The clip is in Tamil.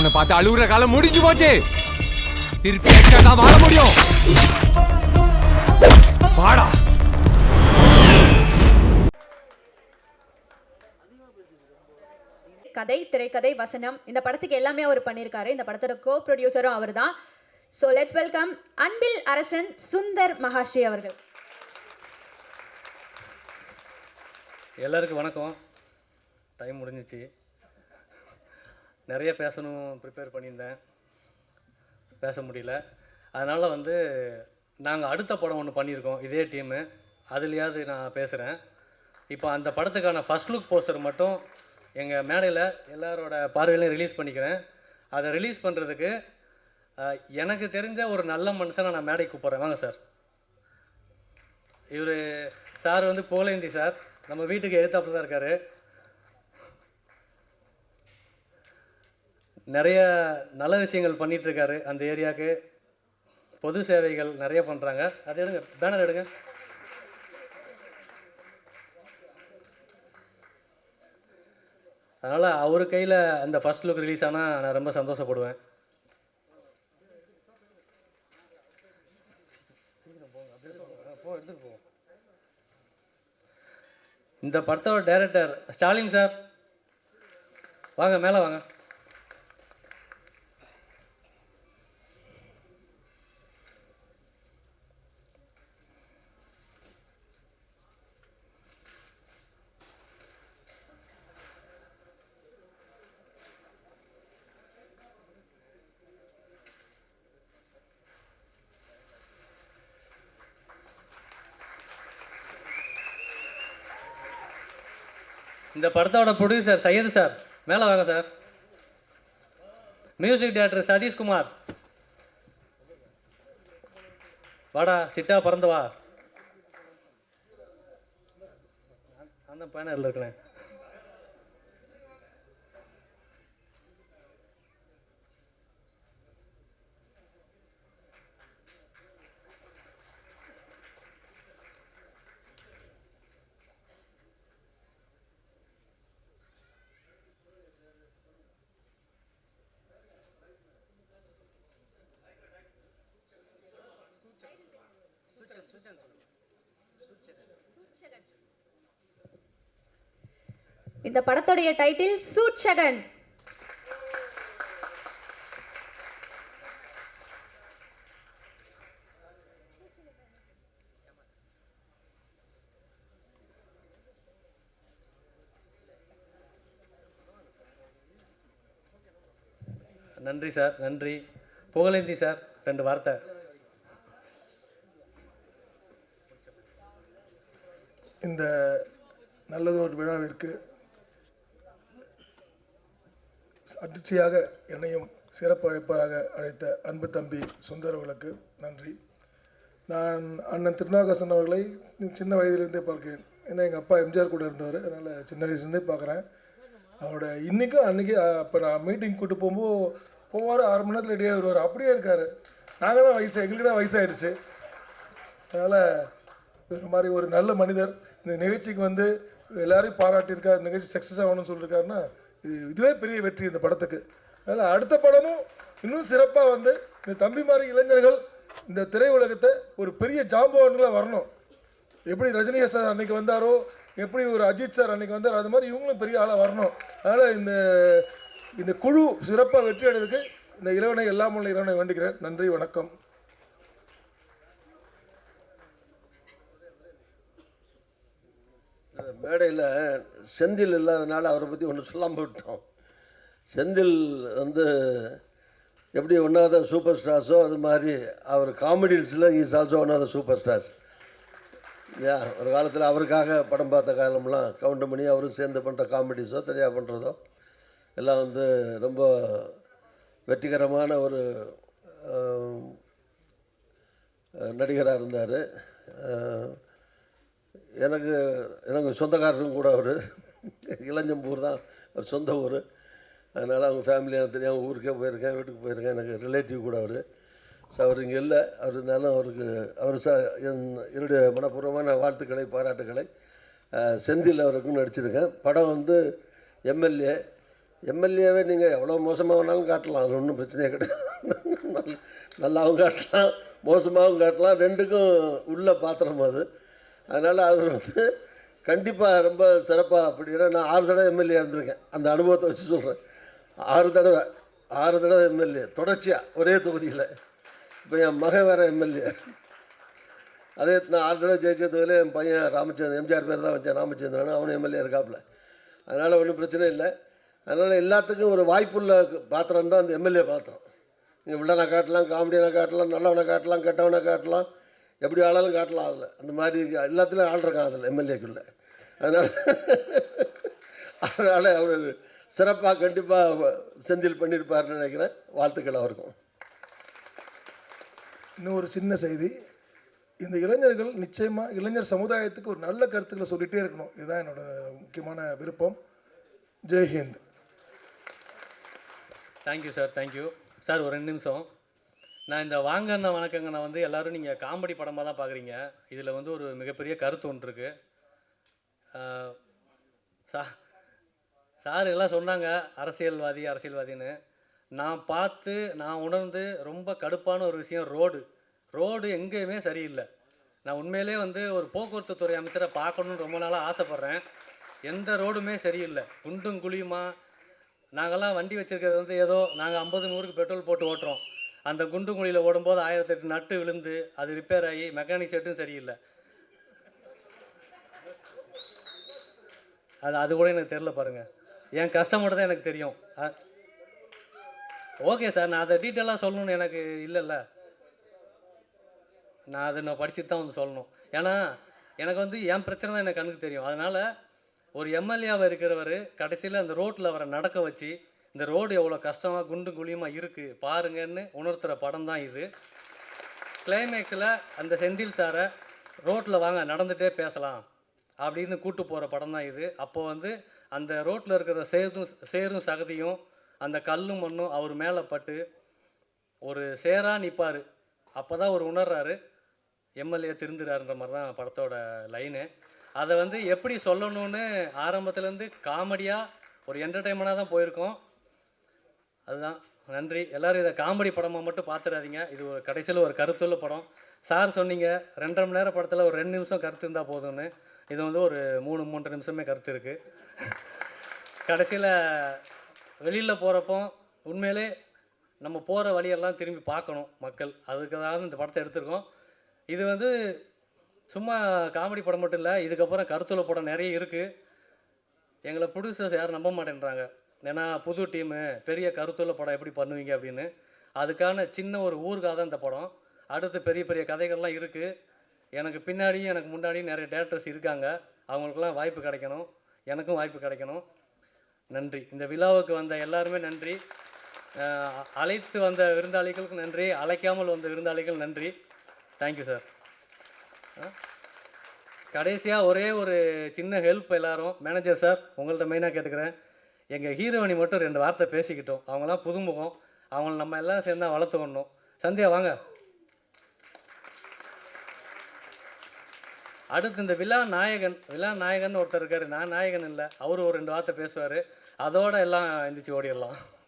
இவனை பார்த்து அழுகுற காலம் முடிஞ்சு போச்சு. திருப்பி எக்ஸ்ட்ரா தான் வாழ முடியும்? வாடா. கதை திரைக்கதை வசனம் இந்த படத்துக்கு எல்லாமே அவர் பண்ணியிருக்காரு. இந்த படத்தோட கோ ப்ரொடியூசரும் அவர் தான் ஸோ லெட்ஸ் வெல்கம் அன்பில் அரசன் சுந்தர் மகாஸ்ரீ அவர்கள். எல்லாருக்கும் வணக்கம். டைம் முடிஞ்சிச்சு. நிறைய பேசணும் ப்ரிப்பேர் பண்ணியிருந்தேன். பேச முடியல. அதனால் வந்து நாங்கள் அடுத்த படம் ஒன்று பண்ணியிருக்கோம் இதே டீமு அதுலேயாவது நான் பேசுகிறேன் இப்போ அந்த படத்துக்கான ஃபர்ஸ்ட் லுக் போஸ்டர் மட்டும் எங்கள் மேடையில் எல்லாரோட பார்வையிலையும் ரிலீஸ் பண்ணிக்கிறேன். அதை ரிலீஸ் பண்ணுறதுக்கு எனக்கு தெரிஞ்ச ஒரு நல்ல மனுஷனை நான் மேடைக்கு கூப்பிட்றேன். வாங்க சார். இவர் சார் வந்து போலேந்தி சார். நம்ம வீட்டுக்கு எழுத்தாப்பில் தான் இருக்காரு. நிறைய நல்ல விஷயங்கள் பண்ணிகிட்ருக்காரு அந்த ஏரியாவுக்கு. பொது சேவைகள் நிறைய பண்ணுறாங்க அது எடுங்க. பேனர் எடுங்க. அதனால் அவர் கையில் அந்த ஃபர்ஸ்ட் லுக் ரிலீஸ் ஆனால் நான் ரொம்ப சந்தோஷப்படுவேன். இந்த படத்தோட டைரக்டர் ஸ்டாலின் சார் வாங்க மேலே வாங்க. இந்த படத்தோட ப்ரொடியூசர் சையது சார் மேலே வாங்க சார் மியூசிக் டைரக்டர் சதீஷ்குமார் வாடா சிட்டா பறந்து வா. அந்த பேனரில் இருக்கிறேன். இந்த படத்துடைய டைட்டில் சூட்சகன் நன்றி சார் நன்றி. புகழேந்தி சார் ரெண்டு வார்த்தை. இந்த நல்லதோர் விழாவிற்கு அதிர்ச்சியாக என்னையும் சிறப்பு அழைப்பாளராக அழைத்த அன்பு தம்பி சுந்தர் அவர்களுக்கு நன்றி. நான் அண்ணன் திருநாகசன் அவர்களை சின்ன வயதிலிருந்தே பார்க்கிறேன். ஏன்னா எங்கள் அப்பா எம்ஜிஆர் கூட இருந்தவர். அதனால் சின்ன வயசுலேருந்தே பார்க்குறேன். அவரோட இன்றைக்கும் அன்றைக்கி அப்போ நான் மீட்டிங் கூட்டு போகும்போது போவார் ஆறு மணி நேரத்தில் ரெடியாக வருவார் அப்படியே இருக்கார். நாங்கள் தான் வயசு எங்களுக்கு தான் வயசாகிடுச்சு அதனால் ஒரு மாதிரி ஒரு நல்ல மனிதர் இந்த நிகழ்ச்சிக்கு வந்து எல்லாரையும் பாராட்டியிருக்கார் நிகழ்ச்சி சக்ஸஸ் ஆகணும்னு சொல்லியிருக்காருன்னா இது இதுவே பெரிய வெற்றி இந்த படத்துக்கு. அதனால் அடுத்த படமும் இன்னும் சிறப்பாக வந்து இந்த தம்பி மாதிரி இளைஞர்கள் இந்த திரையுலகத்தை ஒரு பெரிய ஜாம்பவான்களாக வரணும். எப்படி ரஜினி சார் அன்னைக்கு வந்தாரோ எப்படி ஒரு அஜித் சார் அன்னைக்கு வந்தார் அது மாதிரி இவங்களும் பெரிய ஆளாக வரணும். அதனால் இந்த இந்த குழு சிறப்பாக வெற்றி அடைறதுக்கு இந்த இறைவனை எல்லாம் உள்ள இறைவனை வேண்டுகிறேன். நன்றி வணக்கம். மேடையில் செந்தில் இல்லாதனால அவரை பற்றி ஒன்று சொல்லாமல் விட்டோம். செந்தில் வந்து எப்படி ஒன் ஆஃப் த சூப்பர் ஸ்டார்ஸோ அது மாதிரி அவர் காமெடிஸில் is also one of the super stars யா ஒரு காலத்தில் அவருக்காக படம் பார்த்த காலம்லாம் கவுண்ட் பண்ணி அவரும் சேர்ந்து பண்ணுற காமெடிஸோ தனியாக பண்ணுறதோ எல்லாம் வந்து ரொம்ப வெற்றிகரமான ஒரு நடிகராக இருந்தார். எனக்கு எனக்கு சொந்தக்காரரும் கூட அவர். இளஞ்சம்பூர் தான் அவர் சொந்த ஊர். அதனால் அவங்க ஃபேமிலியான தெரியும் அவங்க ஊருக்கே போயிருக்கேன் வீட்டுக்கு போயிருக்கேன். எனக்கு ரிலேட்டிவ் கூட அவர். ஸோ அவர் இங்கே இல்லை. அவர் இருந்தாலும் அவருக்கு அவர் ச என் என்னுடைய மனப்பூர்வமான வாழ்த்துக்களை பாராட்டுக்களை செந்தில் அவருக்கும் நடிச்சிருக்கேன் படம் வந்து எம்எல்ஏ. எம்எல்ஏவே நீங்கள் எவ்வளோ மோசமாக வேணாலும் காட்டலாம். அது ஒன்றும் பிரச்சனையே கிடையாது. நல்லாவும் காட்டலாம் மோசமாகவும் காட்டலாம். ரெண்டுக்கும் உள்ள பாத்திரம் அது. அதனால் அவர் வந்து கண்டிப்பாக ரொம்ப சிறப்பாக அப்படின்னா நான் ஆறு தடவை எம்எல்ஏ இருந்திருக்கேன். அந்த அனுபவத்தை வச்சு சொல்கிறேன் ஆறு தடவை ஆறு தடவை எம்எல்ஏ தொடர்ச்சியாக ஒரே தொகுதியில். இப்போ என் மகன் வேறு எம்எல்ஏ அதே நான் ஆறு தடவை ஜெயிச்சதுல என் பையன் ராமச்சந்திரன் எம்ஜிஆர் பேர் தான் வச்சேன் ராமச்சந்திரன். அவனும் எம்எல்ஏ இருக்காப்புல. அதனால் ஒன்றும் பிரச்சனை இல்லை. அதனால் எல்லாத்துக்கும் ஒரு வாய்ப்புள்ள பாத்திரம் தான் அந்த எம்எல்ஏ பாத்திரம். நீங்கள் வில்லனை காட்டலாம் காமெடியனை காட்டலாம் நல்லவனை காட்டலாம் கெட்டவனை காட்டலாம். எப்படி ஆளாலும் காட்டலாம் அதில். அந்த மாதிரி எல்லாத்துலேயும் ஆள் இருக்கான் அதில் எம்எல்ஏக்குள்ளே. அதனால் அதனால் அவர் சிறப்பாக கண்டிப்பாக செந்தில் பண்ணியிருப்பாருன்னு நினைக்கிறேன். வாழ்த்துக்கள் அவருக்கும். இன்னும் ஒரு சின்ன செய்தி. இந்த இளைஞர்கள் நிச்சயமாக இளைஞர் சமுதாயத்துக்கு ஒரு நல்ல கருத்துக்களை சொல்லிகிட்டே இருக்கணும். இதுதான் என்னோட முக்கியமான விருப்பம். ஜெய்ஹிந்த். Thank you sir thank you sir ஒரு ரெண்டு நிமிஷம். நான் இந்த வாங்கண்ணா வணக்கங்கண்ணா வந்து எல்லாரும் நீங்கள் காமெடி படமாக தான் பார்க்குறீங்க இதில் வந்து ஒரு மிகப்பெரிய கருத்து ஒன்று இருக்குது சா சார் எல்லாம் சொன்னாங்க அரசியல்வாதி அரசியல்வாதின்னு. நான் பார்த்து நான் உணர்ந்து ரொம்ப கடுப்பான ஒரு விஷயம் ரோடு. ரோடு எங்கேயுமே சரியில்லை. நான் உண்மையிலே வந்து ஒரு போக்குவரத்து துறை அமைச்சரை பார்க்கணுன்னு ரொம்ப நாளாக ஆசைப்பட்றேன். எந்த ரோடுமே சரியில்லை. குண்டும் குழியுமா? நாங்கள்லாம் வண்டி வச்சுருக்கிறது வந்து ஏதோ நாங்கள் ஐம்பது நூறுக்கு பெட்ரோல் போட்டு ஓட்டுறோம். அந்த குண்டு குழியில் ஓடும்போது ஆயிரத்தெட்டு நட்டு விழுந்து அது ரிப்பேர் ஆகி மெக்கானிக் செட்டும் சரியில்லை. அது அது கூட எனக்கு தெரில பாருங்கள் என் கஷ்டப்பட்டு தான் எனக்கு தெரியும். ஓகே சார் நான் அதை டீட்டெயிலாக சொல்லணும்னு எனக்கு இல்லைல்ல. நான் அதை நான் படிச்சுட்டு தான் வந்து சொல்லணும். ஏன்னா எனக்கு வந்து என் பிரச்சனை தான் எனக்கு கண்ணுக்கு தெரியும். அதனால் ஒரு எம்எல்ஏவாக இருக்கிறவர் கடைசியில் அந்த ரோட்டில் அவரை நடக்க வச்சு இந்த ரோடு எவ்வளோ கஷ்டமாக குண்டு குழியுமாக இருக்குது பாருங்கன்னு உணர்த்துகிற படம் தான் இது. கிளைமேக்ஸில் அந்த செந்தில் சாரை ரோட்டில் வாங்க நடந்துகிட்டே பேசலாம் அப்படின்னு கூட்டு போகிற படம் தான் இது. அப்போ வந்து அந்த ரோட்டில் இருக்கிற சேதும் சேரும் சகதியும் அந்த கல்லும் மண்ணும் அவர் மேலே பட்டு ஒரு சேராக நிற்பார் அப்போ தான் அவர் உணர்றாரு எம்எல்ஏ திருந்துறாருன்ற மாதிரி தான் படத்தோட லைனு அதை வந்து எப்படி சொல்லணும்னு ஆரம்பத்துலேருந்து காமெடியாக ஒரு என்டர்டைன்மெண்ட்டாக தான் போயிருக்கோம். அதுதான். நன்றி. எல்லோரும் இதை காமெடி படமாக மட்டும் பார்த்துடாதீங்க இது ஒரு கடைசியில் ஒரு கருத்துள்ள படம். சார் சொன்னீங்க ரெண்டரை மணி நேரம் படத்தில் ஒரு ரெண்டு நிமிஷம் கருத்து இருந்தால் போதும்னு. இது வந்து ஒரு மூணு மூன்றரை நிமிஷமே கருத்து இருக்குது கடைசியில் வெளியில் போகிறப்போ உண்மையிலே நம்ம போகிற வழியெல்லாம் திரும்பி பார்க்கணும் மக்கள். அதுக்காக இந்த படத்தை எடுத்திருக்கோம். இது வந்து சும்மா காமெடி படம் மட்டும் இல்லை இதுக்கப்புறம் கருத்துள்ள படம் நிறைய இருக்குது எங்களை ப்ரொடியூசர்ஸ் யாரும் நம்ப மாட்டேன்றாங்க. ஏன்னா புது டீமு பெரிய கருத்துள்ள படம் எப்படி பண்ணுவீங்க அப்படின்னு. அதுக்கான சின்ன ஒரு ஊருக்காக தான் இந்த படம். அடுத்து பெரிய பெரிய கதைகள்லாம் இருக்குது எனக்கு பின்னாடியும் எனக்கு முன்னாடியும் நிறைய டேரக்டர்ஸ் இருக்காங்க. அவங்களுக்கெல்லாம் வாய்ப்பு கிடைக்கணும். எனக்கும் வாய்ப்பு கிடைக்கணும். நன்றி. இந்த விழாவுக்கு வந்த எல்லாருமே நன்றி. அழைத்து வந்த விருந்தாளிகளுக்கு நன்றி. அழைக்காமல் வந்த விருந்தாளிகள் நன்றி. தேங்க்யூ சார் கடைசியாக ஒரே ஒரு சின்ன ஹெல்ப் எல்லாரும். மேனேஜர் சார் உங்கள்கிட்ட மெயினாக கேட்டுக்கிறேன். எங்கள் ஹீரோயினி மட்டும் ரெண்டு வார்த்தை பேசிக்கிட்டோம். அவங்களாம் புதுமுகம். அவங்கள நம்ம எல்லாம் சேர்ந்தா வளர்த்துக்கணும். சந்தியா வாங்க. அடுத்து இந்த விழா நாயகன். விழா நாயகன் ஒருத்தர் இருக்காரு. நான் நாயகன் இல்லை. அவர் ஒரு ரெண்டு வார்த்தை பேசுவார். அதோட எல்லாம் எந்திரிச்சு ஓடிடலாம்.